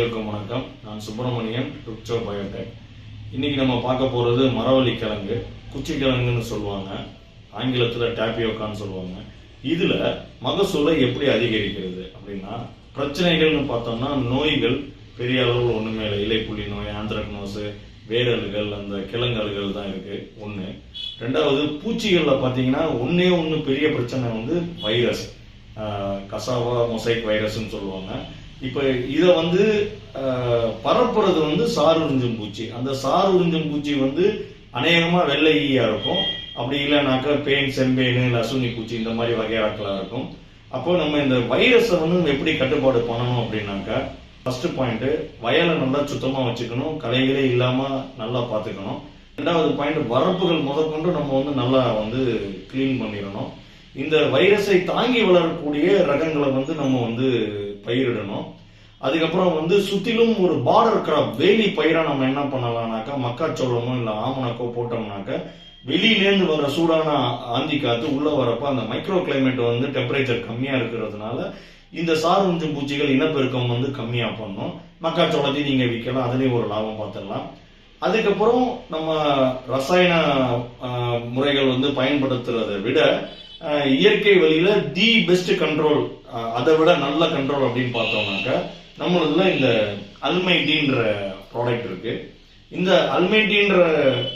வணக்கம். நான் சுப்பிரமணியன் ருக்சோ பயோடெக் இன்னைக்கு நம்ம பார்க்க போகிறது மரவள்ளி கிழங்கு குச்சி கிழங்குன்னு சொல்லுவாங்க. ஆங்கிலத்தில் டாப்பியோக்கான்னு சொல்லுவாங்க. இதில் மகசூலை எப்படி அதிகரிக்கிறது அப்படின்னா பிரச்சனைகள்னு பார்த்தோம்னா நோய்கள் பெரிய அளவில் ஒன்றுமே இல்லை. இலைப்புள்ளி நோய் ஆந்திரக்னோஸ் வேரல்கள் அந்த கிழங்கல்கள் தான் இருக்குது ஒன்று ரெண்டாவது பூச்சிகளில் பார்த்தீங்கன்னா ஒன்றே ஒன்று பெரிய பிரச்சனை வந்து வைரஸ். கசாவா மொசைக் வைரஸ்னு சொல்லுவாங்க. இப்ப இத வந்து பரப்புறது வந்து சார் உறிஞ்சும் பூச்சி. அந்த சார் உறிஞ்சும் பூச்சி வந்து அநேகமா வெள்ளை ஈயா இருக்கும். அப்படி இல்லைனாக்கா பேன் செம்பேனு லசுனி பூச்சி இந்த மாதிரி வகையாட்களா இருக்கும். அப்போ நம்ம இந்த வைரஸை வந்து எப்படி கட்டுப்பாடு பண்ணணும் அப்படின்னாக்கா ஃபர்ஸ்ட் பாயிண்ட் வயலை நல்லா சுத்தமா வச்சுக்கணும். களைகளே இல்லாம நல்லா பார்த்துக்கணும். ரெண்டாவது பாயிண்ட் வரப்புகள் முதற்கொண்டு நம்ம வந்து நல்லா வந்து க்ளீன் பண்ணிடணும். இந்த வைரஸை தாங்கி வளரக்கூடிய ரகங்களை வந்து நம்ம வந்து பயிரிடணும். அதுக்கப்புறம் வந்து சுத்திலும் ஒரு பார்டர் கிராப் வேலி பயிராக நம்ம என்ன பண்ணலாம்னாக்கா மக்காச்சோளமோ இல்லை ஆமணக்கோ போட்டோம்னாக்கா வெளியிலேருந்து வர சூடான ஆந்தி காத்து உள்ள வரப்ப அந்த மைக்ரோ கிளைமேட் வந்து டெம்பரேச்சர் கம்மியா இருக்கிறதுனால இந்த சார் பூச்சிகள் இனப்பெருக்கம் வந்து கம்மியா பண்ணும். மக்காச்சோளத்தையும் நீங்க விற்கலாம் அதுலேயும் ஒரு லாபம் பார்த்துடலாம். அதுக்கப்புறம் நம்ம ரசாயன முறைகள் வந்து பயன்படுத்துறதை விட இயற்கை வழியில தி பெஸ்ட் கண்ட்ரோல் அதை விட நல்ல கண்ட்ரோல் அப்படின்னு பார்த்தோம்னாக்க நம்மளதுல இந்த அல்மைடின்ற ப்ராடக்ட் இருக்கு. இந்த அல்மைடின்ற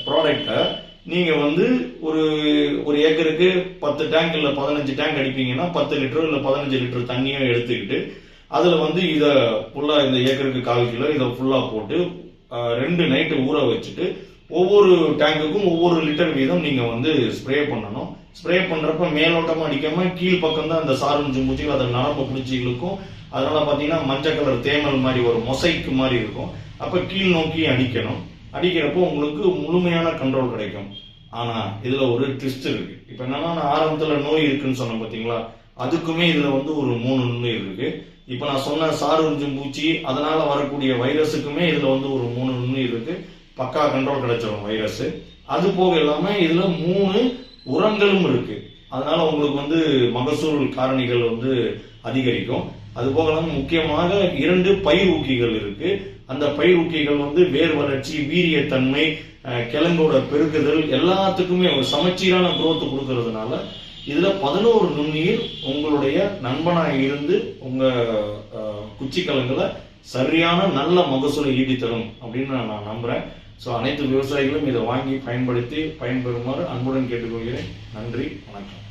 ப்ராடக்டை நீங்க வந்து ஒரு ஒரு ஏக்கருக்கு பத்து டேங்க் இல்ல பதினஞ்சு டேங்க் அடிப்பீங்கன்னா பத்து லிட்டர் இல்ல பதினஞ்சு லிட்டர் தண்ணியோ எடுத்துக்கிட்டு அதுல வந்து இத ஃபுல்லா இந்த ஏக்கருக்கு கால் கிலோ இதை ஃபுல்லா போட்டு ரெண்டு நைட்டு ஊற வச்சுட்டு ஒவ்வொரு டேங்குக்கும் ஒவ்வொரு லிட்டர் வீதம் நீங்க வந்து ஸ்ப்ரே பண்ணணும். ஸ்ப்ரே பண்றப்ப மேலோட்டமா அடிக்காம கீழ் பக்கம் தான் அந்த சாரஞ்சு மூச்சிகள் அதை நரம்பு பிடிச்சி இழுக்கும். அதனால பாத்தீங்கன்னா மஞ்சள் கலர் தேமல் மாதிரி ஒரு மொசைக்கு மாதிரி இருக்கும். அப்ப கீழ் நோக்கி அடிக்கணும். அடிக்கிறப்போ உங்களுக்கு முழுமையான கண்ட்ரோல் கிடைக்கும். ஆனா இதுல ஒரு ட்விஸ்ட் இருக்கு. இப்ப என்னன்னா நான் ஆரம்பத்துல நோய் இருக்குன்னு சொன்னேன் பாத்தீங்களா? அதுக்குமே இதுல வந்து ஒரு மூணு நுண்ணுயிர் இருக்கு. இப்ப நான் சொன்ன சாரு பூச்சி அதனால வரக்கூடிய வைரஸுக்குமே இதுல வந்து ஒரு மூணு நுண்ணுயிர் இருக்கு. பக்கா கண்ட்ரோல் கிடைச்சிடும் வைரஸ் அது போக இல்லாமல் இதில் மூணு உரங்களும் இருக்கு. அதனால உங்களுக்கு வந்து மகசூல் காரணிகள் வந்து அதிகரிக்கும். அது போக இல்லாமல் முக்கியமாக இரண்டு பயிர் ஊக்கிகள் இருக்கு. அந்த பயிர் ஊக்கிகள் வந்து வேர் வளர்ச்சி வீரியத்தன்மை கிழங்கோட பெருக்குதல் எல்லாத்துக்குமே ஒரு சமச்சீரான குரோத் கொடுக்கறதுனால இதுல பதினோரு நுண்ணுயிர் உங்களுடைய நண்பனாக இருந்து உங்க குச்சி கிழங்குல சரியான நல்ல மகசூலை ஈட்டி தரும் அப்படின்னு நான் நம்புறேன். ஸோ அனைத்து விவசாயிகளும் இதை வாங்கி பயன்படுத்தி பயன்பெறுமாறு அன்புடன் கேட்டுக்கொள்கிறேன். நன்றி வணக்கம்.